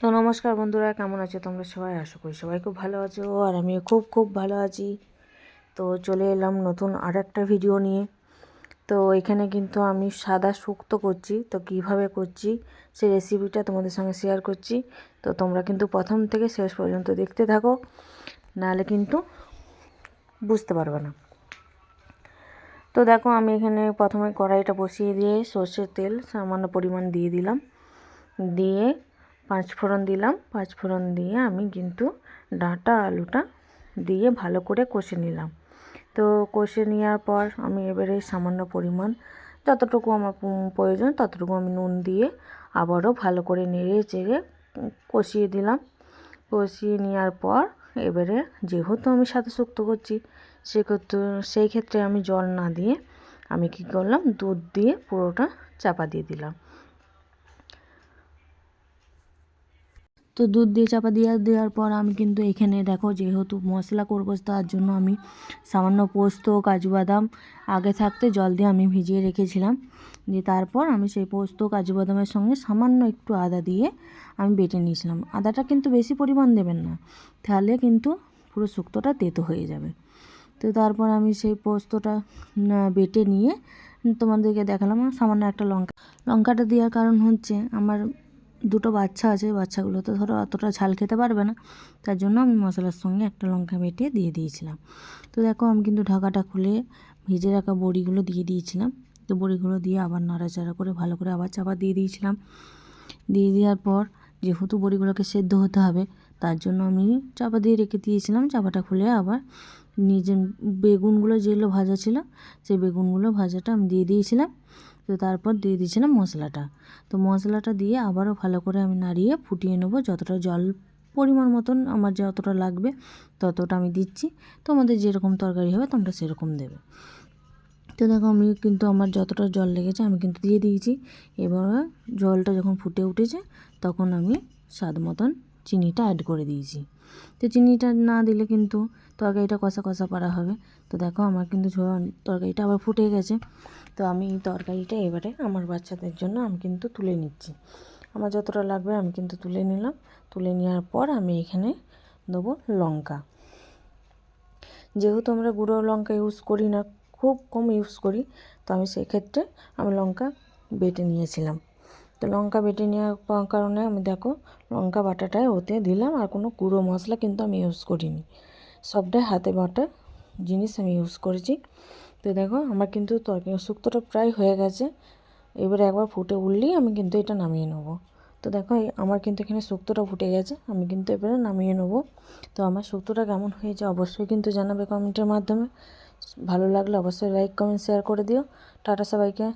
তো নমস্কার বন্ধুরা, কেমন আছো তোমরা সবাই? আশা করি সবাই খুব ভালো আছো আর আমিও খুব খুব ভালো আছি। তো চলে এলাম নতুন আর একটা ভিডিও নিয়ে। তো এখানে কিন্তু আমি সাদা শুক্তো করছি। তো কীভাবে করছি সেই রেসিপিটা তোমাদের সঙ্গে শেয়ার করছি। তো তোমরা কিন্তু প্রথম থেকে শেষ পর্যন্ত দেখতে থাকো, নাহলে কিন্তু বুঝতে পারবে না। তো দেখো, আমি এখানে প্রথমে কড়াইটা বসিয়ে দিয়ে সর্ষের তেল সামান্য পরিমাণ দিয়ে দিলাম। দিয়ে পাঁচ ফোড়ন দিলাম। পাঁচ ফোড়ন দিয়ে আমি কিন্তু ডাঁটা আলুটা দিয়ে ভালো করে কষে নিলাম। তো কষে নেওয়ার পর আমি এবারে সামান্য পরিমাণ যতটুকু আমার প্রয়োজন ততটুকু আমি নুন দিয়ে আবারও ভালো করে নেড়ে চেড়ে কষিয়ে দিলাম। কষিয়ে নেওয়ার পর এবারে যেহেতু আমি সাথে শুক্তো করছি, সেক্ষেত্রে, সেই ক্ষেত্রে আমি জল না দিয়ে আমি কি করলাম, দুধ দিয়ে পুরোটা চাপা দিয়ে দিলাম। তো দুধ দিয়ে চাপা দিয়ে দেওয়ার পর আমি কিন্তু এখানে দেখো যেহেতু মশলা করব তার জন্য আমি সামান্য পোস্ত, কাজু বাদাম আগে থাকতে জল দিয়ে আমি ভিজিয়ে রেখেছিলাম। দিয়ে তারপর আমি সেই পোস্ত, কাজু বাদামের সঙ্গে সামান্য একটু আদা দিয়ে আমি বেটে নিয়েছিলাম। আদাটা কিন্তু বেশি পরিমাণ দেবেন না, তাহলে কিন্তু পুরো শুক্তোটা তেতো হয়ে যাবে। তো তারপর আমি সেই পোস্তটা বেটে নিয়ে তোমাদেরকে দেখালাম, সামান্য একটা লঙ্কা। লঙ্কাটা দেওয়ার কারণ হচ্ছে আমার দুটো বাচ্চা আছে বাচ্চাগুলো তো ধরো অতটা ঝাল খেতে পারবে না। তার জন্য আমি মশলার সঙ্গে একটা লঙ্কা বেটে দিয়ে দিয়েছিলাম। তো দেখো আমি কিন্তু ঢাকাটা খুলে ভেজে রাখা বড়িগুলো দিয়ে দিয়েছিলাম। তো বড়িগুলো দিয়ে আবার নাড়াচাড়া করে ভালো করে আবার চাপা দিয়ে দিয়েছিলাম। দিয়ে দেওয়ার পর যেহেতু বড়িগুলোকে সেদ্ধ হতে হবে, তার জন্য আমি চাপা দিয়ে রেখে দিয়েছিলাম। চাপাটা খুলে আবার নিজে বেগুনগুলো যেগুলো ভাজা ছিল, সেই বেগুনগুলো ভাজাটা আমি দিয়ে দিয়েছিলাম। তো তারপর দিয়ে দিয়েছিলাম মশলাটা। তো মশলাটা দিয়ে আবারও ভালো করে আমি নাড়িয়ে ফুটিয়ে নেব। যতটা জল পরিমাণ মতন আমার যতটা লাগবে ততটা আমি দিচ্ছি। তোমাদের যেরকম তরকারি হবে তোমরা সেরকম দেবে। তো দেখো আমি কিন্তু আমার যতটা জল লেগেছে আমি কিন্তু দিয়ে দিয়েছি। এবার জলটা যখন ফুটে উঠেছে তখন আমি স্বাদ মতন চিনিটা অ্যাড করে দিয়েছি। তো চিনিটা না দিলে কিন্তু তরকারিটা কষা কষা পারা হবে। তো দেখো আমার কিন্তু তরকারিটা আবার ফুটে গেছে। তো আমি তরকারিটা এবারে আমার বাচ্চাদের জন্য আমি কিন্তু তুলে নিচ্ছি। আমার যতটা লাগবে আমি কিন্তু তুলে নিলাম। তুলে নেওয়ার পর আমি এখানে দেবো লঙ্কা। যেহেতু আমরা গুঁড়ো লঙ্কা ইউজ করি না, খুব কম ইউজ করি, তো আমি সেক্ষেত্রে আমি লঙ্কা বেটে নিয়েছিলাম। তো লঙ্কা বেটে নেওয়ার কারণে আমি দেখো লঙ্কা বাটাটায় ওতে দিলাম আর কোনো গুঁড়ো মশলা কিন্তু আমি ইউজ করিনি। সবটাই হাতে বাটা জিনিস আমি ইউজ করেছি। তো দেখো আমার কিন্তু তরকারি শুক্তোটা প্রায় হয়ে গেছে। এবারে একবার ফুটে উঠলেই আমি কিন্তু এটা নামিয়ে নেব। তো দেখো আমার কিন্তু এখানে শুক্তোটা ফুটে গেছে, আমি কিন্তু এবারে নামিয়ে নেব। তো আমার শুক্তোটা কেমন হয়েছে অবশ্যই কিন্তু জানাবে কমেন্টের মাধ্যমে। ভালো লাগলে অবশ্যই লাইক কমেন্ট শেয়ার করে দিও। টাটা সবাইকে।